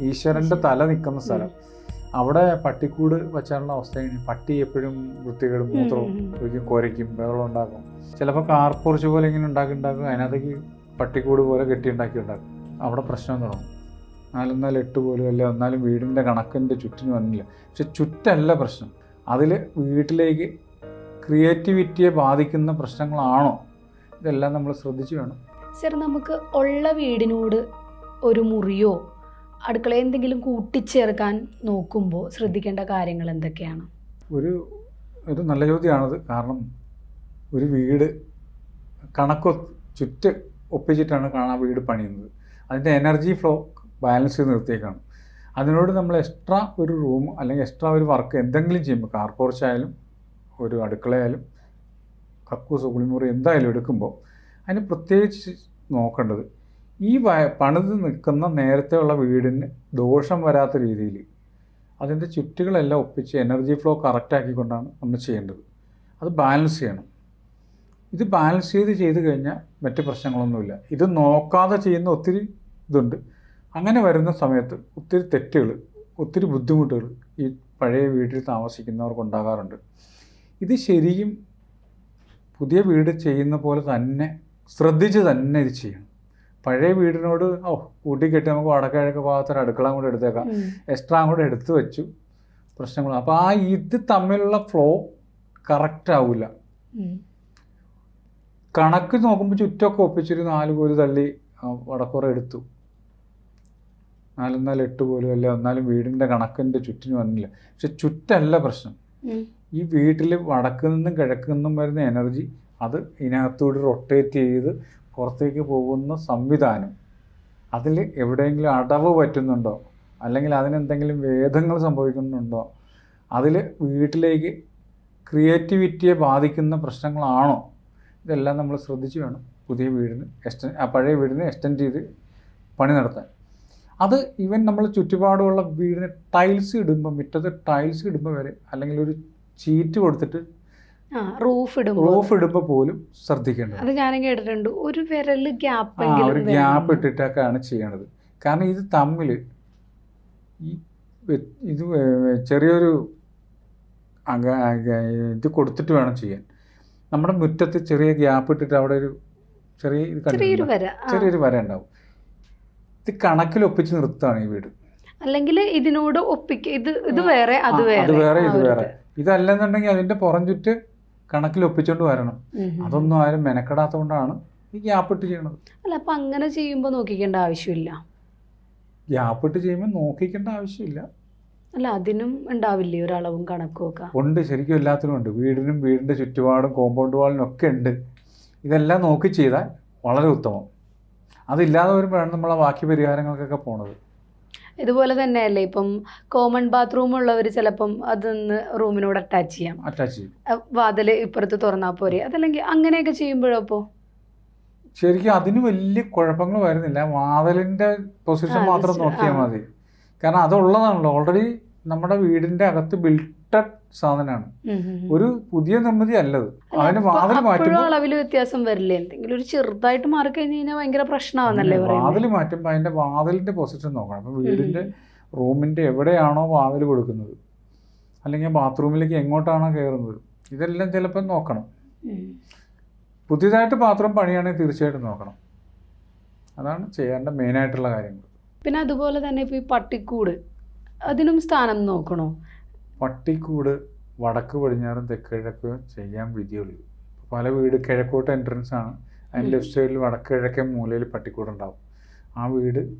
ഈശ്വരന്റെ തല നിൽക്കുന്ന സ്ഥലം. അവിടെ പട്ടിക്കൂട് വെച്ചാലുള്ള അവസ്ഥ പട്ടി എപ്പോഴും വൃത്തികേടും മൂത്രവും. ഒരിക്കലും കുരയ്ക്കും ബഹളം ഉണ്ടാക്കും. ചിലപ്പോൾ കാർപ്പുറച്ച് പോലെ ഇങ്ങനെ ഉണ്ടാക്കി ഉണ്ടാക്കും. അതിനകത്തേക്ക് പട്ടിക്കൂട് പോലെ കെട്ടി ഉണ്ടാക്കി ഉണ്ടാക്കും. അവിടെ പ്രശ്നം തുടങ്ങും. നാലെന്നാൽ എട്ട് പോലും അല്ല എന്നാലും വീടിന്റെ കണക്കിന്റെ ചുറ്റിന് വന്നില്ല. പക്ഷെ ചുറ്റല്ല പ്രശ്നം. അതിൽ വീട്ടിലേക്ക് ക്രിയേറ്റിവിറ്റിയെ ബാധിക്കുന്ന പ്രശ്നങ്ങളാണോ? ഇതെല്ലാം നമ്മൾ ശ്രദ്ധിച്ചു വേണം. സർ നമുക്ക് ഉള്ള വീടിനോട് ഒരു മുറിയോ അടുക്കള എന്തെങ്കിലും കൂട്ടിച്ചേർക്കാൻ നോക്കുമ്പോൾ ശ്രദ്ധിക്കേണ്ട കാര്യങ്ങൾ എന്തൊക്കെയാണ്? ഒരു ഒരു നല്ല ചോദ്യമാണത്. കാരണം ഒരു വീട് കണക്കൊ ചുറ്റ് ഒപ്പിച്ചിട്ടാണ് കാണാൻ വീട് പണിയുന്നത്. അതിന്റെ എനർജി ഫ്ലോ ബാലൻസ് ചെയ്ത് നിർത്തിയേക്കാണ്. അതിനോട് നമ്മൾ എക്സ്ട്രാ ഒരു റൂം അല്ലെങ്കിൽ എക്സ്ട്രാ ഒരു വർക്ക് എന്തെങ്കിലും ചെയ്യുമ്പോൾ കാർ പോർച്ചായാലും ഒരു അടുക്കളയായാലും കക്കൂസ് കുളിമുറി എന്തായാലും എടുക്കുമ്പോൾ അതിന് പ്രത്യേകിച്ച് നോക്കേണ്ടത് ഈ പണിത് നിൽക്കുന്ന നേരത്തെയുള്ള വീടിന് ദോഷം വരാത്ത രീതിയിൽ അതിന്റെ ചുറ്റുകളെല്ലാം ഒപ്പിച്ച് എനർജി ഫ്ലോ കറക്റ്റാക്കിക്കൊണ്ടാണ് നമ്മൾ ചെയ്യേണ്ടത്. അത് ബാലൻസ് ചെയ്യണം. ഇത് ബാലൻസ് ചെയ്ത് ചെയ്ത് കഴിഞ്ഞാൽ മറ്റ് പ്രശ്നങ്ങളൊന്നുമില്ല. ഇത് നോക്കാതെ ചെയ്യുന്ന ഒത്തിരി ഇതുണ്ട്. അങ്ങനെ വരുന്ന സമയത്ത് ഒത്തിരി തെറ്റുകൾ ഒത്തിരി ബുദ്ധിമുട്ടുകൾ ഈ പഴയ വീട്ടിൽ താമസിക്കുന്നവർക്ക് ഉണ്ടാകാറുണ്ട്. ഇത് ശരിക്കും പുതിയ വീട് ചെയ്യുന്ന പോലെ തന്നെ ശ്രദ്ധിച്ച് തന്നെ ഇത് ചെയ്യണം. പഴയ വീടിനോട് ഓ കൂട്ടിക്കെട്ടി നമുക്ക് വടക്കിഴക്ക് ഭാഗത്തൊരു അടുക്കള കൂടെ എടുത്തേക്കാം. എക്സ്ട്രാ കൂടെ എടുത്തു വെച്ചു പ്രശ്നങ്ങൾ. അപ്പോൾ ആ ഇത് തമ്മിലുള്ള ഫ്ലോ കറക്റ്റ് ആവില്ല കണക്ക് നോക്കുമ്പോൾ ചുറ്റൊക്കെ ഒപ്പിച്ചൊരു നാല് കോൽ തള്ളി വടക്കുറ എടുത്തു. നാലെന്നാൽ എട്ട് പോലും അല്ല എന്നാലും വീടിന്റെ കണക്കിന്റെ ചുറ്റിന് വന്നില്ല. പക്ഷെ ചുറ്റല്ല പ്രശ്നം. ഈ വീട്ടിൽ വടക്ക് നിന്നും കിഴക്ക് നിന്നും വരുന്ന എനർജി അത് ഇതിനകത്തൂടെ റൊട്ടേറ്റ് ചെയ്ത് പുറത്തേക്ക് പോകുന്ന സംവിധാനം. അതിൽ എവിടെയെങ്കിലും അടവ് പറ്റുന്നുണ്ടോ? അല്ലെങ്കിൽ അതിനെന്തെങ്കിലും വേദങ്ങൾ സംഭവിക്കുന്നുണ്ടോ? അതിൽ വീട്ടിലേക്ക് ക്രിയേറ്റിവിറ്റിയെ ബാധിക്കുന്ന പ്രശ്നങ്ങളാണോ? ഇതെല്ലാം നമ്മൾ ശ്രദ്ധിച്ച് വേണം പുതിയ വീടിന് എക്സ്റ്റൻ പഴയ വീടിന് എക്സ്റ്റെൻഡ് ചെയ്ത് പണി നടത്താൻ. അത് ഈവൻ നമ്മൾ ചുറ്റുപാടുമുള്ള വീടിന് ടൈൽസ് ഇടുമ്പോൾ മുറ്റത്ത് ടൈൽസ് ഇടുമ്പോൾ വരെ അല്ലെങ്കിൽ ഒരു ചീറ്റ് കൊടുത്തിട്ട് റൂഫ് ഇടുമ്പോൾ. റൂഫ് ഇടുമ്പോൾ പോലും ശ്രദ്ധിക്കേണ്ടത്. അത് ഞാനും കേട്ടിട്ടുണ്ട്. ഒരു വിരൽ ഗ്യാപ്പ് ഒരു ഗ്യാപ്പ് ഇട്ടിട്ടൊക്കെയാണ് ചെയ്യണത്. കാരണം ഇത് തമ്മിൽ ഈ ഇത് ചെറിയൊരു ഇത് കൊടുത്തിട്ട് വേണം ചെയ്യാൻ. നമ്മുടെ മുറ്റത്ത് ചെറിയ ഗ്യാപ്പ് ഇട്ടിട്ട് അവിടെ ഒരു ചെറിയ ചെറിയൊരു? വര ചെറിയൊരു വര ഉണ്ടാവും. ഇത് കണക്കിൽ ഒപ്പിച്ച് നിർത്തുകയാണ് ഈ വീട്. അല്ലെങ്കിൽ ഇതിനോട് ഒപ്പിക്ക ഇത് ഇത് വേറെ അത് വേറെ അത് വേറെ. ഇത് വേറെ. ഇതല്ലെന്നുണ്ടെങ്കിൽ അതിന്റെ പുറം ചുറ്റ് കണക്കിൽ ഒപ്പിച്ചോണ്ട് വരണം. അതൊന്നും ആരും മെനക്കെടാത്തതുകൊണ്ടാണ് ഈ ഗ്യാപ്പ് ഇട്ട് ചെയ്യണത്. അല്ല അപ്പൊ അങ്ങനെ ചെയ്യുമ്പോൾ നോക്കിക്കേണ്ട ആവശ്യമില്ല? ഗ്യാപ്പ് ഇട്ട് ചെയ്യുമ്പോൾ നോക്കിക്കേണ്ട ആവശ്യമില്ല. അല്ല അതിനും ഉണ്ടാവില്ലേ ഒരളവും കണക്കും ഒക്കെ? ഉണ്ട് ശരിക്കും എല്ലാത്തിനും ഉണ്ട്. വീടിനും വീടിന്റെ ചുറ്റുപാടും കോമ്പൗണ്ട് വാളിനും ഒക്കെ ഉണ്ട്. ഇതെല്ലാം നോക്കി ചെയ്താൽ വളരെ ഉത്തമം. അതില്ലാതെ വരുമ്പോഴാണ് നമ്മൾ ആ ബാക്കി പരിഹാരങ്ങൾക്കൊക്കെ പോണത്. ഇതുപോലെ തന്നെയല്ലേ? ഇപ്പം കോമൺ ബാത്റൂം ഉള്ളവർ ചിലപ്പം അതൊന്ന് റൂമിനോട് അറ്റാച്ച് ചെയ്യാം. അറ്റാച്ച് ചെയ്യും. വാതിൽ ഇപ്പുറത്ത് തുറന്നാൽ പോരെ? അതല്ലെങ്കിൽ അങ്ങനെയൊക്കെ ചെയ്യുമ്പോഴപ്പോ ശരിക്കും അതിന് വലിയ കുഴപ്പങ്ങൾ വരുന്നില്ല. വാതിലിന്റെ പൊസിഷൻ മാത്രം നോക്കിയാൽ മതി. കാരണം അതുള്ളതാണല്ലോ. ഓൾറെഡി നമ്മുടെ വീടിന്റെ അകത്ത് ബിൽട്ടഡ് സാധനമാണ്. ഒരു പുതിയ നിർമ്മിതി അല്ലത്. അതിന് വാതിൽ മാറ്റുമ്പോൾ അളവിൽ വ്യത്യാസം വരില്ലേ. എന്തെങ്കിലും ഒരു ചെറുതായിട്ട് മാറി കഴിഞ്ഞ് കഴിഞ്ഞാൽ ഭയങ്കര പ്രശ്നമാണെന്നല്ലേ പറയുന്നത് വാതിൽ മാറ്റുമ്പോൾ അതിന്റെ വാതിലിന്റെ പൊസിഷൻ നോക്കണം. അപ്പൊ വീടിന്റെ റൂമിന്റെ എവിടെയാണോ വാതിൽ കൊടുക്കുന്നത്. അല്ലെങ്കിൽ ബാത്റൂമിലേക്ക് എങ്ങോട്ടാണോ കയറുന്നത് ഇതെല്ലാം ചിലപ്പോൾ നോക്കണം. പുതിയതായിട്ട് ബാത്റൂം പണിയാണെങ്കിൽ തീർച്ചയായിട്ടും നോക്കണം. അതാണ് ചെയ്യേണ്ട മെയിനായിട്ടുള്ള കാര്യങ്ങൾ. പിന്നെ അതുപോലെ തന്നെ ഇപ്പൊ ഈ പട്ടിക്കൂട് അതിനും സ്ഥാനം നോക്കണോ? പട്ടിക്കൂട് വടക്ക് പടിഞ്ഞാറും തെക്കിഴക്ക് ചെയ്യാൻ വിധിയുള്ളൂ. പല വീട് കിഴക്കോട്ട് എൻട്രൻസ് ആണ്. അതിന് ലെഫ്റ്റ് സൈഡിൽ വടക്ക് കിഴക്കേ മൂലയിൽ പട്ടിക്കൂട് ഉണ്ടാവും ആ വീട്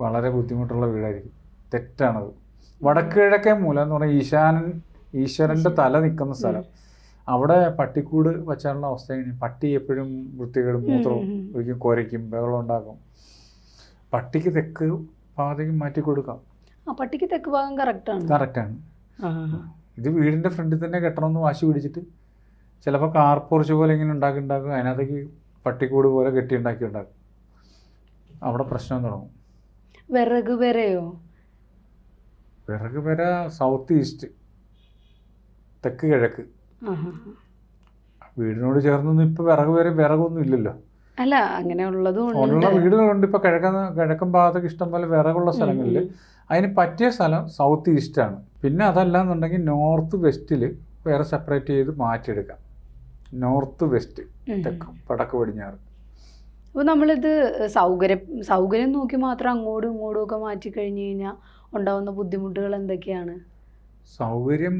വളരെ ബുദ്ധിമുട്ടുള്ള വീടായിരിക്കും. തെറ്റാണത്. വടക്ക് കിഴക്കേ മൂല എന്ന് പറഞ്ഞാൽ ഈശാനൻ ഈശ്വരന്റെ തല നിൽക്കുന്ന സ്ഥലം. അവിടെ പട്ടിക്കൂട് വച്ചാലുള്ള അവസ്ഥ എങ്ങനെയാണ് പട്ടി എപ്പോഴും വൃത്തികേടും മൂത്രവും ഒരിക്കും കുരയ്ക്കും ബഹളം ഉണ്ടാക്കും. പട്ടിക്ക് തെക്ക് പാതയ്ക്ക് മാറ്റി കൊടുക്കാം ആ പട്ടിക്ക് തെക്ക് ഭാഗം കറക്റ്റാണ് കറക്റ്റാണ് ഇത് വീടിന്റെ ഫ്രണ്ടിൽ തന്നെ കെട്ടണമെന്ന് വാശി പിടിച്ചിട്ട് ചിലപ്പോൾ കാർ പോർച്ച് പോലെ ഇങ്ങനെ ഉണ്ടാക്കി ഉണ്ടാക്കും അതിനകത്തേക്ക് പട്ടിക്കൂട് പോലെ കെട്ടി ഉണ്ടാക്കി ഉണ്ടാക്കും അവിടെ പ്രശ്നം തുടങ്ങും. വിറക് വരെയോ വിറക് വര സൗത്ത് ഈസ്റ്റ് തെക്ക് കിഴക്ക്. വീടിനോട് ചേർന്നൊന്നും ഇപ്പൊ വിറക് വരെ വിറകൊന്നും ഇല്ലല്ലോ. അല്ല അങ്ങനെ ഉള്ളതും ഉള്ള വീടുകളുണ്ട്. ഇപ്പൊ കിഴക്കൻ കിഴക്കൻ ഭാഗത്തൊക്കെ ഇഷ്ടം പോലെ വിറകുള്ള സ്ഥലങ്ങളിൽ അതിന് പറ്റിയ സ്ഥലം സൗത്ത് ഈസ്റ്റാണ് പിന്നെ അതല്ല എന്നുണ്ടെങ്കിൽ നോർത്ത് വെസ്റ്റിൽ വേറെ സെപ്പറേറ്റ് ചെയ്ത് മാറ്റിയെടുക്കാം. North west. തെക്ക് വടക്ക് പടിഞ്ഞാറ്. അപ്പോൾ നമ്മളിത് സൗകര്യം സൗകര്യം നോക്കി മാത്രം അങ്ങോട്ടും ഇങ്ങോട്ടും ഒക്കെ മാറ്റി കഴിഞ്ഞു കഴിഞ്ഞാൽ ഉണ്ടാവുന്ന ബുദ്ധിമുട്ടുകൾ എന്തൊക്കെയാണ്? സൗകര്യം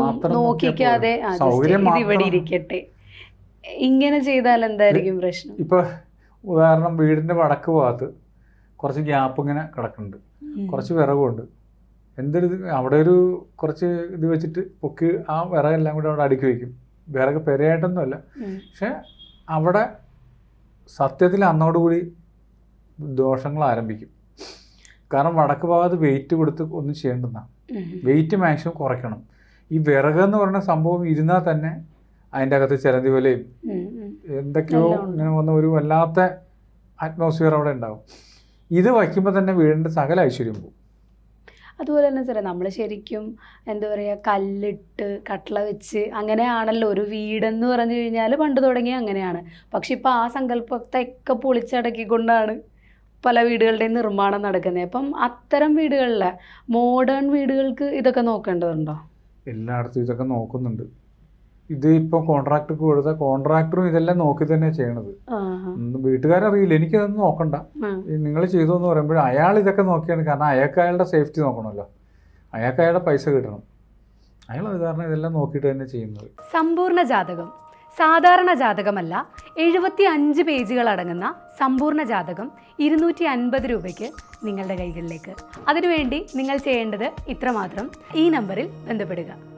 മാത്രം നോക്കിക്കാതെ സൗകര്യം ഇവിടെ ഇരിക്കട്ടെ. ഇങ്ങനെ ചെയ്താൽ എന്തായിരിക്കും പ്രശ്നം? ഇപ്പൊ ഉദാഹരണം വീടിന്റെ വടക്ക് ഭാഗത്ത് കുറച്ച് ഗ്യാപ്പ് ഇങ്ങനെ കിടക്കുന്നുണ്ട്. കുറച്ച് വിറകുണ്ട്. എന്തൊരു അവിടെ ഒരു കുറച്ച് ഇത് വെച്ചിട്ട് പൊക്കി ആ വിറകെല്ലാം കൂടി അവിടെ അടുക്കി വയ്ക്കും വിറക് പെരയായിട്ടൊന്നുമല്ല. പക്ഷെ അവിടെ സത്യത്തിൽ അന്നോടുകൂടി ദോഷങ്ങൾ ആരംഭിക്കും. കാരണം വടക്ക് ഭാഗത്ത് വെയിറ്റ് കൊടുത്ത് ഒന്നും ചെയ്യേണ്ടെന്നാണ്. വെയിറ്റ് മാക്സിമം കുറയ്ക്കണം. ഈ വിറക് എന്ന് പറയുന്ന സംഭവം ഇരുന്നാൽ തന്നെ അതിന്റെ അകത്ത് ചിലന്തി പോലെയും. എന്തൊക്കെയോ ഇങ്ങനെ വന്ന ഒരു വല്ലാത്ത അറ്റ്മോസ്ഫിയർ അവിടെ ഉണ്ടാവും. ഇത് വയ്ക്കുമ്പോൾ തന്നെ വീടിന്റെ സകല ഐശ്വര്യം പോകും. അതുപോലെ തന്നെ സാറേ നമ്മൾ ശരിക്കും എന്താ പറയുക കല്ലിട്ട് കട്ടള വെച്ച് അങ്ങനെയാണല്ലോ ഒരു വീടെന്ന് പറഞ്ഞു കഴിഞ്ഞാൽ പണ്ട് തുടങ്ങി അങ്ങനെയാണ്. പക്ഷെ ഇപ്പം ആ സങ്കല്പത്തെയൊക്കെ പൊളിച്ചടക്കിക്കൊണ്ടാണ് പല വീടുകളുടെയും നിർമ്മാണം നടക്കുന്നത്. അപ്പം അത്തരം വീടുകളിലെ മോഡേൺ വീടുകൾക്ക് ഇതൊക്കെ നോക്കേണ്ടതുണ്ടോ? എല്ലായിടത്തും ഇതൊക്കെ നോക്കുന്നുണ്ട്. ഇത് ഇപ്പൊ കോൺട്രാക്ടർ കൊടുത്ത കോൺട്രാക്ടറും ഇതെല്ലാം നോക്കി തന്നെ ചെയ്യണത്. വീട്ടുകാരറിയില്ല എനിക്കതൊന്നും നോക്കണ്ട. നിങ്ങൾ ചെയ്തു എന്ന് പറയുമ്പോൾ അയാൾ ഇതൊക്കെ നോക്കിയാണ്. കാരണം അയാൾക്ക് അയാളുടെ സേഫ്റ്റി നോക്കണമല്ലോ. അയാൾക്ക് അയാളുടെ പൈസ കിട്ടണം. അയാൾ അത് കാരണം ഇതെല്ലാം നോക്കിയിട്ട് തന്നെ ചെയ്യുന്നത്. സമ്പൂർണ ജാതകം. സാധാരണ ജാതകമല്ല എഴുപത്തി അഞ്ച് പേജുകൾ അടങ്ങുന്ന സമ്പൂർണ ജാതകം ഇരുന്നൂറ്റി അൻപത് രൂപയ്ക്ക് നിങ്ങളുടെ കൈകളിലേക്ക്. അതിനുവേണ്ടി നിങ്ങൾ ചെയ്യേണ്ടത് ഇത്രമാത്രം. ഈ നമ്പറിൽ ബന്ധപ്പെടുക.